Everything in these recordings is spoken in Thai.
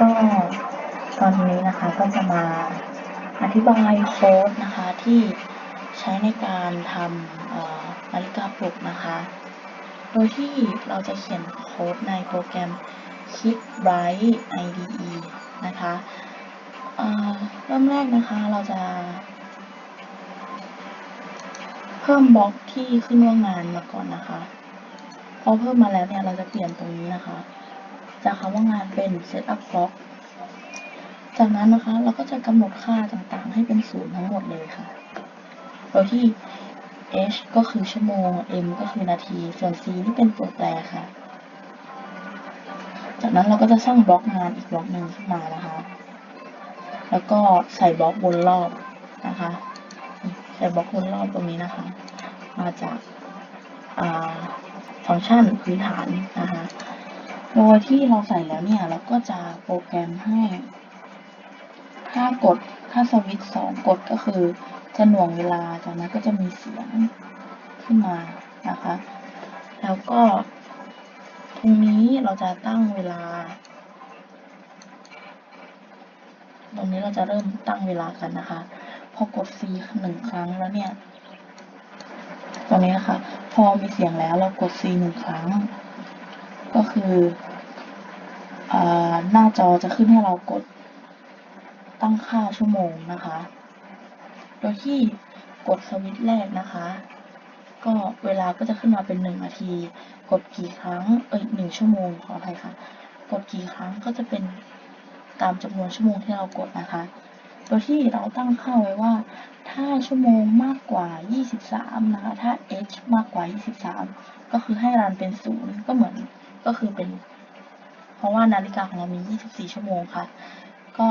ก็ตอนนี้นะคะก็จะมาอธิบายโค้ดนะคะที่ใช้ในการทำนาฬิกาปลุกนะคะ โดยที่เราจะเขียนโค้ดในโปรแกรม Kit Bright IDE นะคะเเริ่มแรกนะคะเราจะ เพิ่มบล็อกที่ขึ้นว่างานมาก่อนนะคะ พอเพิ่มมาแล้วเนี่ยเราจะเปลี่ยนตรงนี้นะคะ จากคำว่างานเป็น setup block จากนั้นนะคะเราก็จะกำหนดค่าต่างๆ ให้เป็นศูนย์ทั้งหมดเลยค่ะ โดยที่ h ก็คือชั่วโมง m ก็คือนาที ส่วน c นี่เป็นตัวแปรค่ะ จากนั้นเราก็จะสร้างบล็อกงานอีกบล็อกหนึ่งขึ้นมานะคะ แล้วก็ใส่บล็อกวนรอบนะคะ ใส่บล็อกวนรอบตรงนี้นะคะ มาจากฟังก์ชันพื้นฐานนะคะ โดยที่เราใส่แล้วเนี่ย เราก็จะโปรแกรมให้ ถ้ากดถ้าสวิตช์สองกดก็คือ จะหน่วงเวลาจากนั้นก็จะมีเสียงขึ้นมานะคะ แล้วก็ ตรงนี้เราจะตั้งเวลา ตรงนี้เราจะเริ่มตั้งเวลากันนะคะ พอกด C หนึ่งครั้งแล้วเนี่ยตรงนี้นะคะ พอมีเสียงแล้วเรากด C หนึ่งครั้ง ก็คือ หน้าจอจะขึ้นให้เรากดตั้งค่าชั่วโมงนะคะ โดยที่กดสวิตช์แรกนะคะ ก็เวลาก็จะขึ้นมาเป็นหนึ่งนาที กดกี่ครั้ง เอ้ยหนึ่งชั่วโมงขออภัยค่ะ กดกี่ครั้งก็จะเป็นตามจำนวนชั่วโมงที่เรากดนะคะ โดยที่เราตั้งค่าไว้ว่า ถ้าชั่วโมงมากกว่า 23 นะคะ ถ้า h มากกว่า 23 ก็คือให้รันเป็นศูนย์ก็เหมือนก็คือเป็น เพราะว่านาฬิกาของเรามี 24 ชั่วโมงค่ะ ก็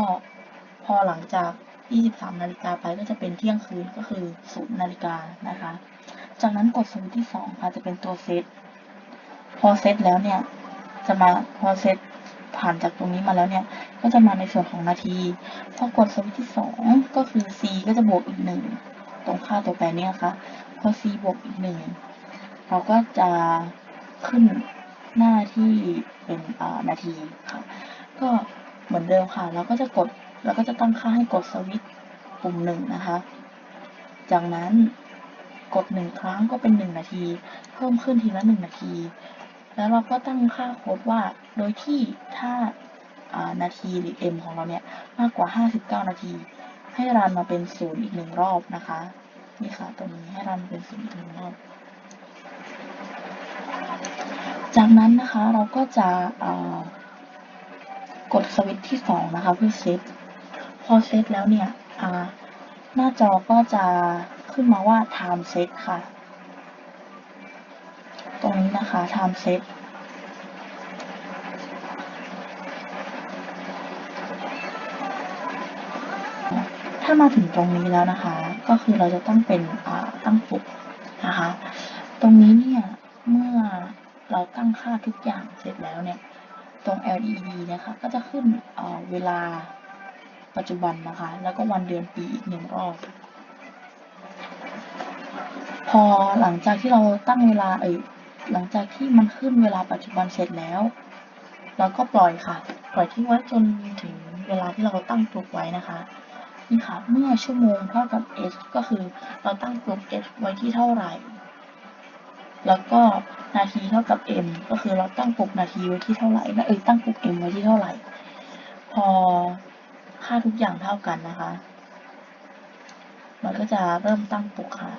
พอหลังจาก 23 นาฬิกาไปก็จะเป็นเที่ยงคืนก็คือ 0 นาฬิกานะคะ จากนั้นกดสวิตช์ที่ 2 ค่ะจะเป็นตัวเซต พอเซตแล้วเนี่ย จะมาพอเซตผ่านจากตรงนี้มาแล้วเนี่ย ก็จะมาในส่วนของนาที พอกดสวิตช์ที่ 2 ก็คือ c ก็จะบวกอีกหนึ่งตรงค่าตัวแปรเนี่ยค่ะ พอ c บวกอีกหนึ่งเราก็จะขึ้น หน้าที่เป็นนาทีค่ะ ก็เหมือนเดิมค่ะ เราก็จะกดเราก็จะตั้งค่าให้กดสวิตช์ปุ่มหนึ่งนะคะ จากนั้นกดหนึ่งครั้งก็เป็นหนึ่งนาที เพิ่มขึ้นทีละหนึ่งนาที แล้วเราก็ตั้งค่าโค้ดว่า โดยที่ถ้าานาทีหรือ m ของเราเนี่ยมากกว่า 59 นาที ให้รันมาเป็นศูนย์อีกหนึ่งรอบนะคะ นี่ค่ะตรงนี้ให้รันเป็นศูนย์อีกหนึ่งรอบ จากนั้นนะคะเราก็จะกดสวิตช์ที่สองนะคะเพื่อเซตพอเซตแล้วเนี่ยหน้าจอก็จะขึ้นมาว่า time set ค่ะ ตรงนี้นะคะ time set ถ้ามาถึงตรงนี้แล้วนะคะ ก็คือเราจะต้องเป็นตั้งปลุกนะคะ ตรงนี้เนี่ย เมื่อเราตั้งค่าทุกอย่างเสร็จแล้วเนี่ย ตรง LED นะคะ ก็จะขึ้นเเวลาปัจจุบันนะคะ แล้วก็วันเดือนปีอีกหนึ่งรอบ พอหลังจากที่เราตั้งเวลาเอ่ยหลังจากที่มันขึ้นเวลาปัจจุบันเสร็จแล้ว เราก็ปล่อยค่ะ ปล่อยทิ้งไว้จนถึงเวลาที่เราตั้งปลุกไว้นะคะ นี่ค่ะ เมื่อชั่วโมงเท่ากับ h ก็คือเราตั้งปลุก h ไว้ที่เท่าไหร่ แล้วก็นาทีเท่ากับ m ก็คือเราตั้งปลุกนาทีไว้ที่เท่าไหร่นะเอ้ยตั้งปลุก m ไว้ที่เท่าไหร่ พอค่าทุกอย่างเท่ากันนะคะ มันก็จะเริ่มตั้งปลุกค่ะ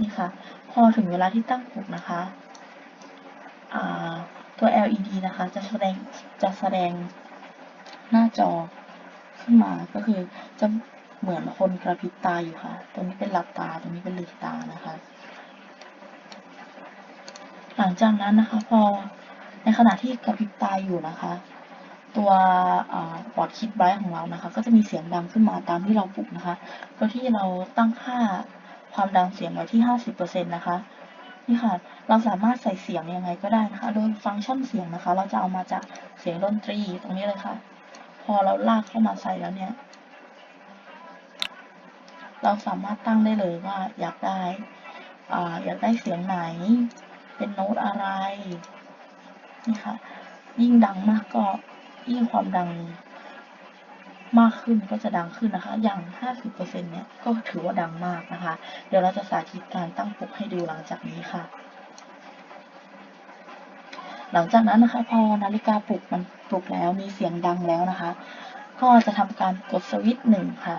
นี่ค่ะ พอถึงเวลาที่ตั้งปลุกนะคะตัว LED นะคะจะแสดงจะแสดงหน้าจอขึ้นมาก็คือจะเหมือนคนกระพริบตาอยู่ค่ะ ตรงนี้เป็นหลับตา ตรงนี้เป็นลืมตานะคะ หลังจากนั้นนะคะพอในขณะที่กระพริบตาอยู่นะคะ ตัวปอดคิดไบรท์ของเรานะคะ ก็จะมีเสียงดังขึ้นมาตามที่เราปลุกนะคะโดยที่เราตั้งค่าความดังเสียงไว้ที่ 50%นะคะนี่ค่ะ เราสามารถใส่เสียงยังไงก็ได้นะคะ โดยฟังก์ชันเสียงนะคะ เราจะเอามาจากเสียงดนตรีตรงนี้เลยค่ะ พอเราลากเข้ามาใส่แล้วเนี่ย เราสามารถตั้งได้เลยว่าอยากได้ออยากได้เสียงไหน เป็นโน้ตอะไรนี่ค่ะ ยิ่งดังมากก็ยิ่งความดังมากขึ้นก็จะดังขึ้นนะคะ อย่าง 50%เนี่ยก็ถือว่าดังมากนะคะ เดี๋ยวเราจะสาธิตการตั้งปลุกให้ดูหลังจากนี้ค่ะ หลังจากนั้นนะคะพอนาฬิกาปลุกมันปลุกแล้วมีเสียงดังแล้วนะคะ ก็จะทำการกดสวิตช์หนึ่งค่ะ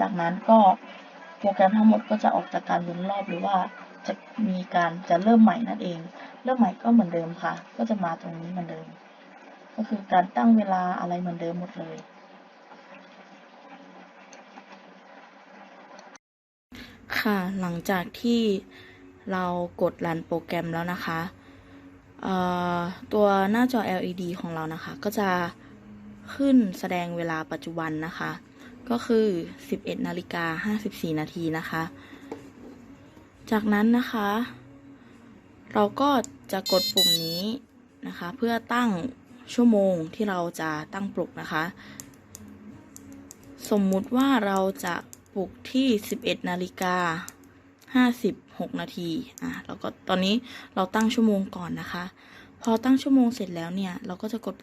จากนั้นก็โปรแกรมทั้งหมดก็จะออกจากการหมุนรอบหรือว่า จะมีการจะเริ่มใหม่นั่นเอง เริ่มใหม่ก็เหมือนเดิมค่ะ ก็จะมาตรงนี้เหมือนเดิม ก็คือการตั้งเวลาอะไรเหมือนเดิมหมดเลย ค่ะหลังจากที่เรากดรันโปรแกรมแล้วนะคะตัวหน้าจอ LED ของเรานะคะ ก็จะขึ้นแสดงเวลาปัจจุบันนะคะ ก็คือ 11นาฬิกา54 นาทีนะคะ จากนั้นนะคะ เราก็จะกดปุ่มนี้นะคะ เพื่อตั้งชั่วโมงที่เราจะตั้งปลุกนะคะ สมมุติว่าเราจะปลุกที่ 11นาฬิกา56 นาทีอะแล้วก็ตอนนี้เราตั้งชั่วโมงก่อนนะคะ พอตั้งชั่วโมงเสร็จแล้วเนี่ย เราก็จะกด